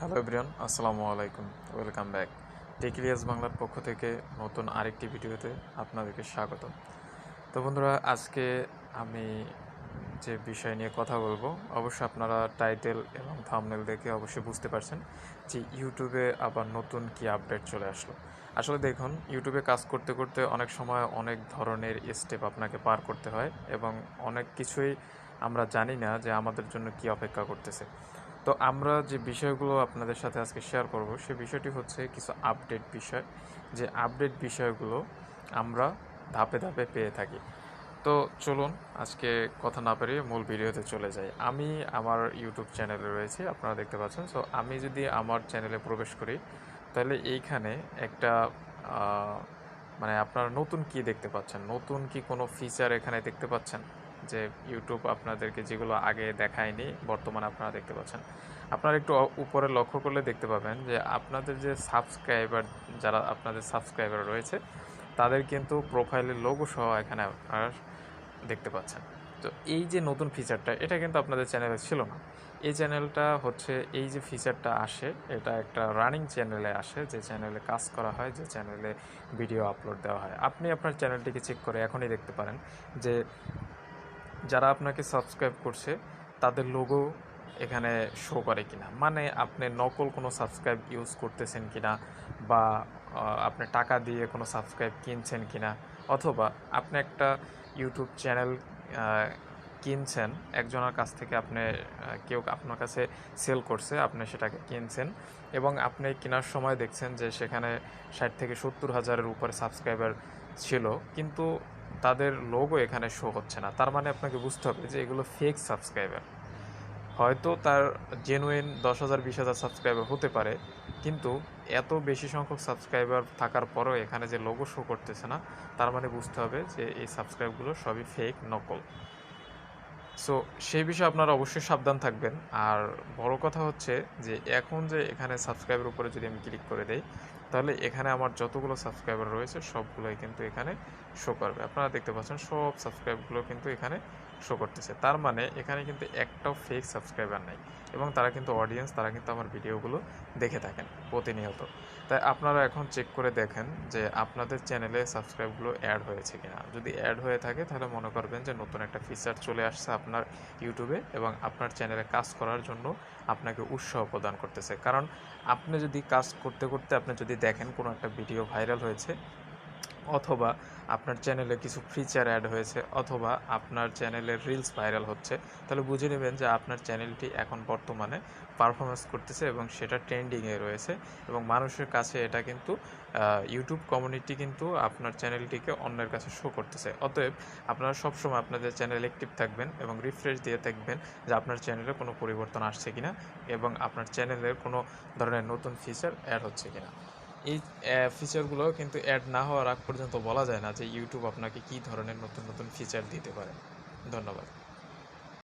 Hello everyone, আসসালামু আলাইকুম, welcome back. টেকিলিয়াস বাংলার পক্ষ থেকে নতুন আরেকটি ভিডিওতে আপনাদেরকে স্বাগত তো বন্ধুরা, আজকে আমি যে বিষয় নিয়ে কথা বলব, অবশ্যই আপনারা টাইটেল এবং থামনেল দেখে অবশ্যই বুঝতে পারছেন যে ইউটিউবে আবার নতুন কি আপডেট চলে আসলো। আসলে দেখুন, ইউটিউবে কাজ করতে করতে অনেক সময় অনেক ধরনের স্টেপ আপনাকে পার করতে হয় এবং অনেক কিছুই আমরা জানি না যে আমাদের জন্য কি অপেক্ষা করতেছে। তো আমরা যে বিষয়গুলো আপনাদের সাথে আজকে শেয়ার করব, সে বিষয়টি হচ্ছে কিছু আপডেট বিষয়। যে আপডেট বিষয়গুলো আমরা ধাপে ধাপে পেয়ে থাকি। তো চলুন আজকে কথা না পেরিয়ে মূল ভিডিওতে চলে যাই। আমি আমার ইউটিউব চ্যানেলে রয়েছি, আপনারা দেখতে পাচ্ছেন। সো আমি যদি আমার চ্যানেলে প্রবেশ করি, তাহলে এইখানে একটা মানে আপনারা নতুন কি দেখতে পাচ্ছেন? নতুন কি কোনো ফিচার এখানে দেখতে পাচ্ছেন? যে ইউটিউব আপনাদেরকে যেগুলো আগে দেখায়নি, বর্তমানে আপনারা দেখতে পাচ্ছেন। আপনারা একটু উপরে লক্ষ্য করলে দেখতে পাবেন যে আপনাদের যে সাবস্ক্রাইবার যারা আপনাদের সাবস্ক্রাইবার রয়েছে, তাদের কিন্তু প্রোফাইলের লোগো সহ এখানে আপনারা দেখতে পাচ্ছেন। তো এই যে নতুন ফিচারটা এটা কিন্তু আপনাদের চ্যানেলে ছিল না। এই চ্যানেলটা হচ্ছে, এই যে ফিচারটা আসে, এটা একটা রানিং চ্যানেলে আসে, যে চ্যানেলে কাজ করা হয়, যে চ্যানেলে ভিডিও আপলোড দেওয়া হয়। আপনি আপনার চ্যানেলটিকে চেক করে এখনই দেখতে পারেন যে যারা আপনাকে সাবস্ক্রাইব করছে, তাদের লোগো এখানে শো করে কিনা। মানে আপনি নকল কোনো সাবস্ক্রাইব ইউজ করতেছেন কিনা বা আপনি টাকা দিয়ে কোনো সাবস্ক্রাইব কিনছেন কিনা, অথবা আপনি একটা ইউটিউব চ্যানেল কিনছেন, একজনের কাছ থেকে আপনি কেউ আপনার কাছে সেল করছে, আপনি সেটাকে কিনছেন এবং আপনি কেনার সময় দেখছেন যে সেখানে ষাট থেকে সত্তর হাজারের উপরে সাবস্ক্রাইবার ছিল। কিন্তু তাদের লোগো এখানে শো হচ্ছে না। তার মানে আপনাকে বুঝতে হবে যে এগুলো ফেক সাবস্ক্রাইবার হয়তো তার জেনুইন দশ হাজার, বিশ হাজার সাবস্ক্রাইবার হতে পারে, কিন্তু এত বেশি সংখ্যক সাবস্ক্রাইবার থাকার পরও এখানে যে লোগো শো করতেছে না, তার মানে বুঝতে হবে যে এই সাবস্ক্রাইবগুলো সবই ফেক নকল। সো সেই বিষয়ে আপনারা অবশ্যই সাবধান থাকবেন। আর বড় কথা হচ্ছে যে, এখন যে এখানে সাবস্ক্রাইবের উপরে যদি আমি ক্লিক করে দেই, তাহলে এখানে আমার যতগুলো সাবস্ক্রাইবার রয়েছে, সবগুলোই কিন্তু এখানে শো করবে। আপনারা দেখতে পাচ্ছেন, সব সাবস্ক্রাইবগুলো কিন্তু এখানে শো করতেছে। তার মানে এখানে কিন্তু একটাও ফেক সাবস্ক্রাইবার নাই এবং তারা কিন্তু অডিয়েন্স তারা কিন্তু আমার ভিডিওগুলো দেখে থাকেন প্রতিনিয়ত। তাই আপনারা এখন চেক করে দেখেন যে আপনাদের চ্যানেলে সাবস্ক্রাইবগুলো অ্যাড হয়েছে কিনা। যদি অ্যাড হয়ে থাকে, তাহলে মনে করবেন যে নতুন একটা ফিচার চলে আসছে আপনার ইউটিউবে এবং আপনার চ্যানেলে কাজ করার জন্য আপনাকে উৎসাহ প্রদান করতেছে। কারণ আপনি যদি কাজ করতে করতে আপনি যদি দেখেন কোনো একটা ভিডিও ভাইরাল হয়েছে অথবা আপনার চ্যানেলে কিছু ফিচার অ্যাড হয়েছে, অথবা আপনার চ্যানেলের রিলস ভাইরাল হচ্ছে, তাহলে বুঝে নেবেন যে আপনার চ্যানেলটি এখন বর্তমানে পারফরমেন্স করতেছে এবং সেটা ট্রেন্ডিংয়ে রয়েছে এবং মানুষের কাছে এটা কিন্তু ইউটিউব কমিউনিটি কিন্তু আপনার চ্যানেলটিকে অন্যের কাছে শো করতেছে। অতএব আপনারা সবসময় আপনাদের চ্যানেল অ্যাক্টিভ থাকবেন এবং রিফ্রেশ দিয়ে থাকবেন যে আপনার চ্যানেলে কোনো পরিবর্তন আসছে কিনা এবং আপনার চ্যানেলের কোনো ধরনের নতুন ফিচার অ্যাড হচ্ছে কিনা। এই ফিচারগুলো কিন্তু অ্যাড না হওয়ার আগ পর্যন্ত বলা যায় না যে ইউটিউব আপনাকে কি ধরনের নতুন নতুন ফিচার দিতে পারে। ধন্যবাদ।